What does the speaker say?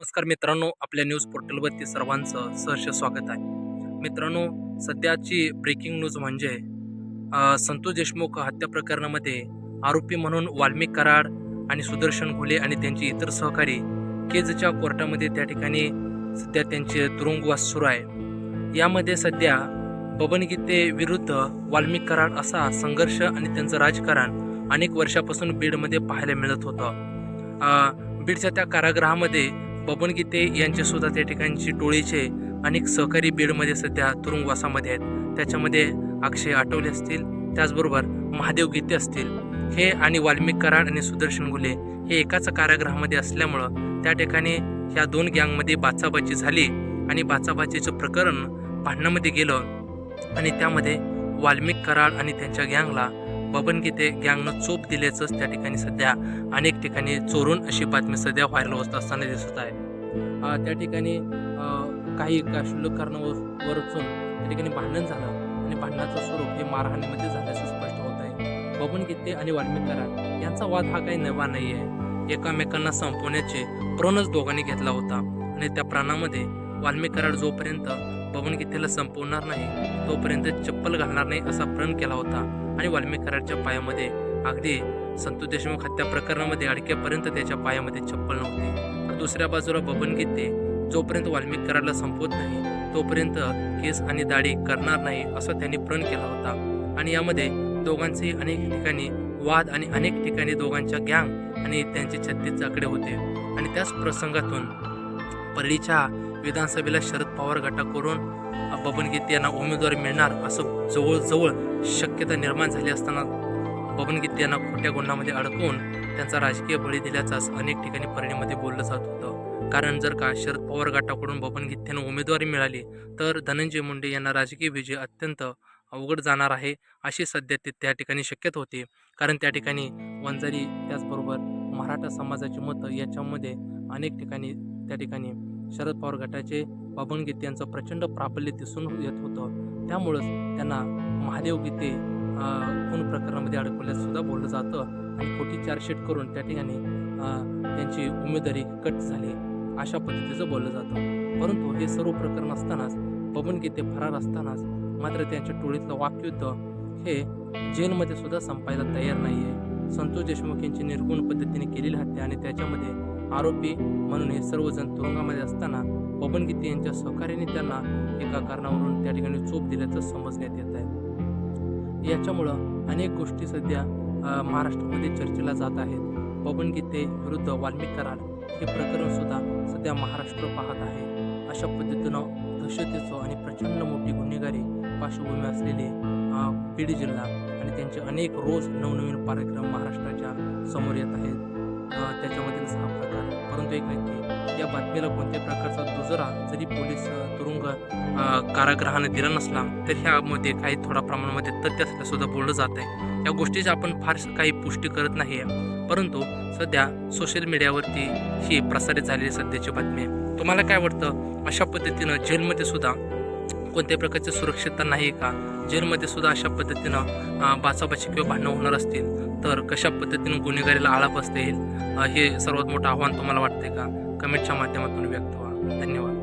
नमस्कार मित्रांनो आपल्या न्यूज पोर्टलवरती सर्वांचं सहर्ष स्वागत आहे. मित्रांनो सध्याची ब्रेकिंग न्यूज म्हणजे संतोष देशमुख हत्या प्रकरणामध्ये आरोपी म्हणून वाल्मिक कराड आणि सुदर्शन घुले आणि त्यांचे इतर सहकारी केजच्या कोर्टामध्ये त्या ठिकाणी सध्या त्यांचे तुरुंगवास सुरू आहे. यामध्ये सध्या बबन गीते विरुद्ध वाल्मिक कराड असा संघर्ष आणि त्यांचं राजकारण अनेक वर्षापासून बीडमध्ये पाहायला मिळत होतं. बीडच्या त्या कारागृहामध्ये बबन गीते यांचे सुद्धा त्या ठिकाणची टोळीचे अनेक सहकारी बीडमध्ये सध्या तुरुंगवासामध्ये आहेत. त्याच्यामध्ये अक्षय आठवले असतील त्याचबरोबर महादेव गीते असतील. हे आणि वाल्मिक कराड आणि सुदर्शन गुले हे एकाच कारागृहामध्ये असल्यामुळं त्या ठिकाणी ह्या दोन गँगमध्ये बाचाबाची झाली आणि बाचाबाचीचं प्रकरण भांडणामध्ये गेलं. आणि त्यामध्ये वाल्मिक कराड आणि त्यांच्या गँगला बबन गीते गँगनं चोप दिल्याचंच त्या ठिकाणी सध्या अनेक ठिकाणी चोरून अशी बातमी सध्या व्हायरल होत असताना दिसत आहे. त्या ठिकाणी काही का क्षुल्लक कारणावर त्या ठिकाणी भांडण झालं आणि भांडणाचं स्वरूप हे मारहाणीमध्ये झाल्याचं स्पष्ट होत आहे. बबन गीते आणि वाल्मिकरा यांचा वाद हा काही नवा नाही आहे एकामेकांना संपवण्याचे प्रणच दोघांनी घेतला होता आणि त्या प्राणामध्ये वाल्मिकराड जोपर्यंत बबन गीतेला संपवणार नाही तोपर्यंत चप्पल घालणार नाही असा प्रण केला होता. आणि वाल्मिक कराडच्या पायामध्ये अगदी संतू देशमुख हत्या प्रकरणामध्ये अडक्यापर्यंत त्याच्या पायामध्ये चप्पल नव्हती. तर दुसऱ्या बाजूला बबन गीते जोपर्यंत वाल्मिक कराडला संपवत नाही तोपर्यंत केस आणि दाढी करणार नाही असा त्यांनी प्रण केला होता. आणि यामध्ये दोघांचे अनेक ठिकाणी वाद आणि अनेक ठिकाणी दोघांच्या गँग आणि त्यांचे छत्तीस आकडे होते. आणि त्याच प्रसंगातून परळीच्या विधानसभेला शरद पवार गटाकडून बबन गीते यांना उमेदवारी मिळणार असं जवळजवळ शक्यता निर्माण झाली असताना बबनगीत यांना खोट्या गुन्ह्यामध्ये अडकवून त्यांचा राजकीय बळी दिल्याचाच अनेक ठिकाणी परळीमध्ये बोललं जात होतं. कारण जर का शरद पवार गटाकडून बबन गीते यांना उमेदवारी मिळाली तर धनंजय मुंडे यांना राजकीय विजय अत्यंत अवघड जाणार आहे अशी सध्या ते त्या ठिकाणी शक्यता होती. कारण त्या ठिकाणी वंजारी त्याचबरोबर मराठा समाजाची मतं याच्यामध्ये अनेक ठिकाणी त्या ठिकाणी शरद पवार गटाचे बबन गीते यांचं प्रचंड प्राबल्य दिसून येत होतं. त्यामुळंच त्यांना महादेव गीते खून प्रकरणामध्ये अडकवल्यासुद्धा बोललं जातं. आणि खोटी चार्जशीट करून त्या ठिकाणी त्यांची उमेदवारी कट झाली. अशा पद्धतीचं बोललं जातं. परंतु हे सर्व प्रकरण असतानाच बबन गीते फरार असतानाच मात्र त्यांच्या टोळीतलं वाकयुद्ध हे जेलमध्ये सुद्धा संपायला तयार नाही आहे संतोष देशमुख यांची निर्गुण पद्धतीने केलेली हत्या आणि त्याच्यामध्ये आरोपी म्हणून हे सर्वजण तुरुंगामध्ये असताना बबन गीते यांच्या सहकार्याने त्यांना एका कारणावरून त्या ठिकाणी चोप दिल्याचं समजण्यात येत आहे. याच्यामुळं अनेक गोष्टी सध्या महाराष्ट्रामध्ये चर्चेला जात आहेत. बबन गीते विरुद्ध वाल्मिक कराड हे प्रकरण सुद्धा सध्या महाराष्ट्र पाहत आहे. अशा पद्धतीनं दहशतीचं आणि प्रचंड मोठी गुन्हेगारी पार्श्वभूमी असलेले बीड जिल्हा आणि त्यांचे अनेक रोज नवनवीन कार्यक्रम महाराष्ट्राच्या समोर येत आहेत. त्याच्यामधील एक नक्की या बातमीला कोणत्या प्रकारचा दुजरा जरी पोलीस तुरुंग कारागृहाने दिला नसला तर ह्यामध्ये काही थोडा प्रमाणामध्ये तथ्य असलं सुद्धा बोललं जात आहे या गोष्टीची आपण फार काही पुष्टी करत नाही आहे परंतु सध्या सोशल मीडियावरती ही प्रसारित झालेली सध्याची बातमी आहे. तुम्हाला काय वाटतं? अशा पद्धतीनं जेलमध्ये सुद्धा कोणत्या प्रकारची सुरक्षितता नाही का? जेलमध्ये सुद्धा अशा पद्धतीनं बाचाबाची किंवा भांडणं होणार असतील? तर कशा पद्धतीनं गुन्हेगारीला आळा बसता येईल हे सर्वात मोठं आव्हान तुम्हाला वाटते का? कमेंटच्या माध्यमातून व्यक्त व्हा. धन्यवाद.